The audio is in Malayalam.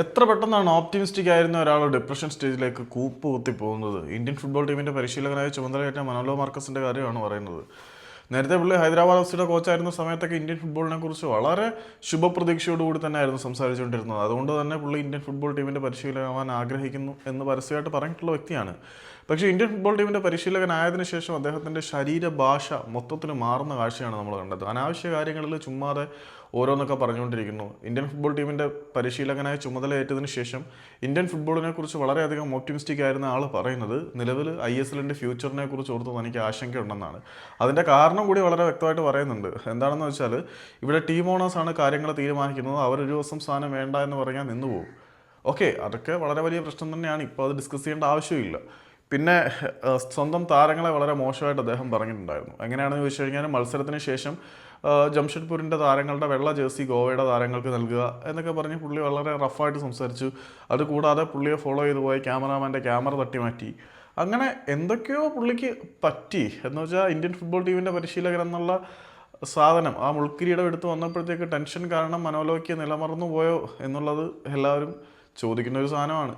എത്ര പെട്ടെന്നാണ് ഓപ്റ്റിമിസ്റ്റിക് ആയിരുന്ന ഒരാൾ ഡിപ്രഷൻ സ്റ്റേജിലേക്ക് കൂപ്പ് കുത്തി പോകുന്നത്? ഇന്ത്യൻ ഫുട്ബോൾ ടീമിന്റെ പരിശീലകനായ ചുമതലയേറ്റ മനോലോ മാർക്കസിന്റെ കാര്യമാണ് പറയുന്നത്. നേരത്തെ പുള്ളി ഹൈദരാബാദ് എഫ് സിയുടെ കോച്ചായിരുന്ന സമയത്തൊക്കെ ഇന്ത്യൻ ഫുട്ബോളിനെ കുറിച്ച് വളരെ ശുഭപ്രതീക്ഷയോടുകൂടി തന്നെയായിരുന്നു സംസാരിച്ചുകൊണ്ടിരുന്നത്. അതുകൊണ്ട് തന്നെ പുള്ളി ഇന്ത്യൻ ഫുട്ബോൾ ടീമിന്റെ പരിശീലകനാവാൻ ആഗ്രഹിക്കുന്നു എന്ന് പരസ്യമായിട്ട് പറഞ്ഞിട്ടുള്ള വ്യക്തിയാണ്. പക്ഷേ ഇന്ത്യൻ ഫുട്ബോൾ ടീമിന്റെ പരിശീലകനായതിനു ശേഷം അദ്ദേഹത്തിന്റെ ശരീരഭാഷ മൊത്തത്തിൽ മാറുന്ന കാഴ്ചയാണ് നമ്മൾ കണ്ടത്. അനാവശ്യ കാര്യങ്ങളിൽ ചുമ്മാതെ ഓരോന്നൊക്കെ പറഞ്ഞുകൊണ്ടിരിക്കുന്നു. ഇന്ത്യൻ ഫുട്ബോൾ ടീമിന്റെ പരിശീലകനായി ഏറ്റതിന് ശേഷം ഇന്ത്യൻ ഫുട്ബോളിനെ കുറിച്ച് വളരെയധികം ഓപ്റ്റിമിസ്റ്റിക് ആയിരുന്ന ആൾ പറയുന്നത് നിലവിൽ ഐ എസ് എല്ലിന്റെ ഫ്യൂച്ചറിനെ കുറിച്ച് ഓർത്ത് തനിക്ക് ആശങ്കയുണ്ടെന്നാണ്. അതിന്റെ കാരണം കൂടി വളരെ വ്യക്തമായിട്ട് പറയുന്നുണ്ട്. എന്താണെന്ന് വെച്ചാൽ ഇവിടെ ടീം ഓണേഴ്സ് ആണ് കാര്യങ്ങൾ തീരുമാനിക്കുന്നത്. അവരൊരു ദിവസം സ്ഥാനം വേണ്ട എന്ന് പറഞ്ഞാൽ നിന്നുപോകും ഓക്കെ അതൊക്കെ വളരെ വലിയ പ്രശ്നം തന്നെയാണ്. ഇപ്പോൾ അത് ഡിസ്കസ് ചെയ്യേണ്ട ആവശ്യമില്ല. പിന്നെ സ്വന്തം താരങ്ങളെ വളരെ മോശമായിട്ട് അദ്ദേഹം പറഞ്ഞിട്ടുണ്ടായിരുന്നു. എങ്ങനെയാണെന്ന് ചോദിച്ചു കഴിഞ്ഞാൽ മത്സരത്തിന് ശേഷം ജംഷഡ്പൂരിന്റെ താരങ്ങളുടെ വെള്ള ജേഴ്സി ഗോവയുടെ താരങ്ങൾക്ക് നൽകുക എന്നൊക്കെ പറഞ്ഞ് പുള്ളി വളരെ റഫായിട്ട് സംസാരിച്ചു. അതുകൂടാതെ പുള്ളിയെ ഫോളോ ചെയ്തു പോയ ക്യാമറാമാന്റെ ക്യാമറ തട്ടി മാറ്റി. അങ്ങനെ എന്തൊക്കെയോ പുള്ളിക്ക് പറ്റി. എന്ന് വെച്ചാൽ ഇന്ത്യൻ ഫുട്ബോൾ ടീമിന്റെ പരിശീലകൻ എന്നുള്ള സാധനം ആ മുൾക്കിരീടം എടുത്ത് വന്നപ്പോഴത്തേക്ക് ടെൻഷൻ കാരണം മനോലോയ്ക്ക് നിലമറന്നു പോയോ എന്നുള്ളത് എല്ലാവരും ചോദിക്കുന്ന ഒരു സാധനമാണ്.